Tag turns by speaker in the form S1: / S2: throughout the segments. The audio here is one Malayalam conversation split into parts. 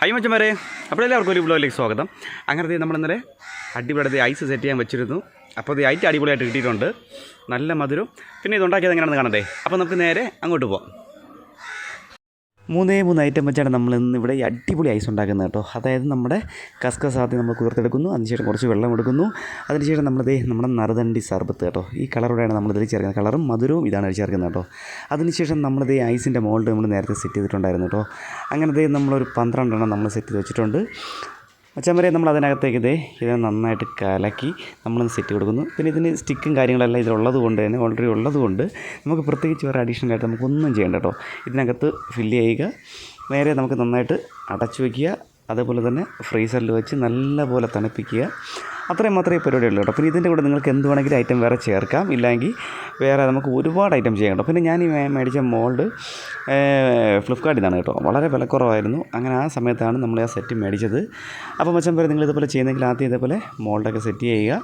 S1: ഹൈ മച്ചന്മാരെ. അപ്പോൾ എല്ലാവർക്കും ഒരു ബ്ലോഗിലേക്ക് സ്വാഗതം. അങ്ങനത്തെ നമ്മൾ ഇന്നലെ അടിപൊളി ഐസ് സെറ്റ് ചെയ്യാൻ വെച്ചിരുന്നു. അപ്പോൾ ഇത് ഐറ്റ് അടിപൊളിയായിട്ട് കിട്ടിയിട്ടുണ്ട്. നല്ല മധുരം. പിന്നെ ഇത് ഉണ്ടാക്കിയത് എങ്ങനെയാണെന്ന് കാണണ്ടേ? അപ്പോൾ നമുക്ക് നേരെ അങ്ങോട്ട് പോവാം. മൂന്നേ മൂന്ന് ഐറ്റം വെച്ചാണ് നമ്മൾ ഇന്ന് ഇവിടെ ഈ അടിപൊളി ഐസ് ഉണ്ടാക്കുന്നത് കേട്ടോ. അതായത് നമ്മുടെ കസ്കസ് ആദ്യം നമ്മൾ കുതിർത്തെടുക്കുന്നു അതിനുശേഷം കുറച്ച് വെള്ളം എടുക്കുന്നു അതിനുശേഷം നമ്മളിത് നമ്മുടെ നറുതണ്ടി സർബത്ത് കേട്ടോ. ഈ കളറോടെയാണ് നമ്മൾ ഇതിൽ ചേർക്കുന്നത്. കളറും മധുരവും ഇതാണ് ചേർക്കുന്നത് കേട്ടോ. അതിനുശേഷം നമ്മളിത് ഐസിന്റെ മോൾഡ് നമ്മൾ നേരത്തെ സെറ്റ് ചെയ്തിട്ടുണ്ടായിരുന്നു കേട്ടോ. അങ്ങനത്തെ നമ്മളൊരു പന്ത്രണ്ടെണ്ണം നമ്മൾ സെറ്റ് ചെയ്ത് വെച്ചിട്ടുണ്ട്. അച്ഛന്മാരെ നമ്മൾ അതിനകത്തേക്ക് ഇതേ ഇത് നന്നായിട്ട് കലക്കി നമ്മളൊന്ന് സെറ്റ് കൊടുക്കുന്നു. പിന്നെ ഇതിന് സ്റ്റിക്കും കാര്യങ്ങളെല്ലാം ഇതിലുള്ളത് കൊണ്ട് തന്നെ ഓൾറെഡി ഉള്ളത് കൊണ്ട് നമുക്ക് പ്രത്യേകിച്ച് വേറെ അഡീഷണൽ ആയിട്ട് നമുക്കൊന്നും ചെയ്യേണ്ട കേട്ടോ. ഇതിനകത്ത് ഫില്ല് ചെയ്യുക. നേരെ നമുക്ക് നന്നായിട്ട് അടച്ചു വയ്ക്കുക അതേപോലെ തന്നെ ഫ്രീസറിൽ വെച്ച് നല്ലപോലെ തണുപ്പിക്കുക. അത്രയും മാത്രമേ പരിപാടി ഉള്ളൂ കേട്ടോ. പിന്നെ ഇതിന്റെ കൂടെ നിങ്ങൾക്ക് എന്ത് വേണമെങ്കിലും ഐറ്റം വേറെ ചേർക്കാം. ഇല്ലെങ്കിൽ വേറെ നമുക്ക് ഒരുപാട് ഐറ്റം ചെയ്യാം കേട്ടോ. പിന്നെ ഞാൻ ഈ മേടിച്ച മോൾഡ് ഫ്ലിപ്കാർട്ടിൽ നിന്നാണ് കേട്ടോ. വളരെ വിലക്കുറവായിരുന്നു. അങ്ങനെ ആ സമയത്താണ് നമ്മൾ ആ സെറ്റ് മേടിച്ചത്. അപ്പോൾ മച്ചം പേര് നിങ്ങൾ ഇതുപോലെ ചെയ്യുന്നെങ്കിൽ ആദ്യം ഇതേപോലെ മോൾഡൊക്കെ സെറ്റ് ചെയ്യുക.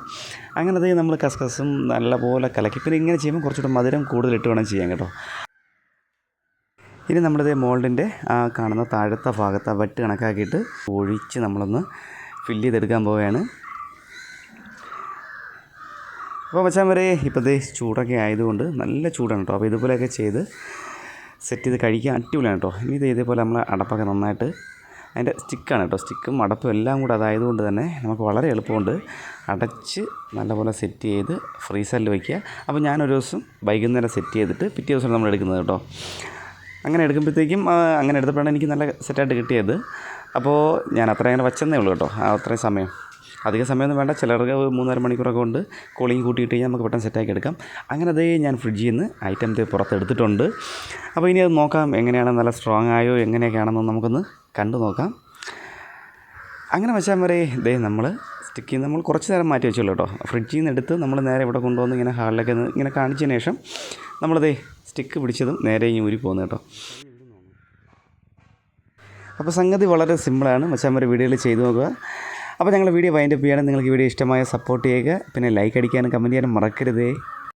S1: അങ്ങനെ അത് നമ്മൾ കസ്കസും നല്ലപോലെ കലക്കി. പിന്നെ ഇങ്ങനെ ചെയ്യുമ്പോൾ കുറച്ചുകൂടെ മധുരം കൂടുതലിട്ട് വേണം ചെയ്യാൻ കേട്ടോ. ഇനി നമ്മളിത് മോൾഡിന്റെ ആ കാണുന്ന താഴത്തെ ഭാഗത്ത് വെട്ട് കണക്കാക്കിയിട്ട് ഒഴിച്ച് നമ്മളൊന്ന് ഫില്ല് ചെയ്തെടുക്കാൻ പോവുകയാണ്. അപ്പോൾ മച്ചാൻ വരെ ഇപ്പോഴത്തെ ചൂടൊക്കെ ആയതുകൊണ്ട് നല്ല ചൂടാണ് കേട്ടോ. അപ്പോൾ ഇതുപോലെയൊക്കെ ചെയ്ത് സെറ്റ് ചെയ്ത് കഴിക്കാൻ അടിപൊളിയാണ് കേട്ടോ. ഇനി ഇത് ഇതേപോലെ നമ്മൾ അടപ്പൊക്കെ നന്നായിട്ട് അതിന്റെ സ്റ്റിക്കാണ് കേട്ടോ. സ്റ്റിക്കും അടപ്പും എല്ലാം കൂടെ അതായതുകൊണ്ട് തന്നെ നമുക്ക് വളരെ എളുപ്പമുണ്ട്. അടച്ച് നല്ലപോലെ സെറ്റ് ചെയ്ത് ഫ്രീസറിൽ വയ്ക്കുക അപ്പോൾ ഞാനൊരു ദിവസം വൈകുന്നേരം സെറ്റ് ചെയ്തിട്ട് പിറ്റേ ദിവസമാണ് നമ്മൾ എടുക്കുന്നത് കേട്ടോ. അങ്ങനെ എടുക്കുമ്പോഴത്തേക്കും അങ്ങനെ എടുത്തപ്പോഴാണ് എനിക്ക് നല്ല സെറ്റായിട്ട് കിട്ടിയത്. അപ്പോൾ ഞാൻ അത്ര അങ്ങനെ വച്ചെന്നേ ഉള്ളൂ കേട്ടോ. അത്രയും സമയം. അധിക സമയമൊന്നും വേണ്ട. ചിലർക്ക് മൂന്നര മണിക്കൂറൊക്കെ കൊണ്ട് കോളിങ് കൂട്ടിയിട്ട് കഴിഞ്ഞാൽ നമുക്ക് പെട്ടെന്ന് സെറ്റാക്കി എടുക്കാം. അങ്ങനെ അതേ ഞാൻ ഫ്രിഡ്ജിൽ നിന്ന് ഐറ്റം പുറത്തെടുത്തിട്ടുണ്ട്. അപ്പോൾ ഇനി അത് നോക്കാം എങ്ങനെയാണ് നല്ല സ്ട്രോങ് ആയോ എങ്ങനെയൊക്കെയാണെന്ന് നമുക്കൊന്ന് കണ്ടു നോക്കാം. അങ്ങനെ വെച്ചാൽ വരെ ഇതേ നമ്മൾ സ്റ്റിക്കിൽ നമ്മൾ കുറച്ച് നേരം മാറ്റി വെച്ചുള്ളൂ കേട്ടോ. ഫ്രിഡ്ജിൽ നിന്ന് എടുത്ത് നമ്മൾ നേരെ ഇവിടെ കൊണ്ടുവന്ന് ഇങ്ങനെ ഹാളിലേക്ക് ഇങ്ങനെ കാണിച്ചതിന് ശേഷം നമ്മളതേ സ്റ്റിക്ക് പിടിച്ചതും നേരെ ഇനി ഊരി പോകുന്നത് കേട്ടോ. അപ്പോൾ സംഗതി വളരെ സിമ്പിളാണ് മച്ചാൻ വീഡിയോയിൽ ചെയ്തു നോക്കുക. അപ്പോൾ ഞങ്ങൾ വീഡിയോ വൈൻഡപ്പ് ചെയ്യണം നിങ്ങൾക്ക് വീഡിയോ ഇഷ്ടമായ സപ്പോർട്ട് ചെയ്യുക. പിന്നെ ലൈക്ക് അടിക്കാനും കമന്റ് ചെയ്യാനും മറക്കരുതേ.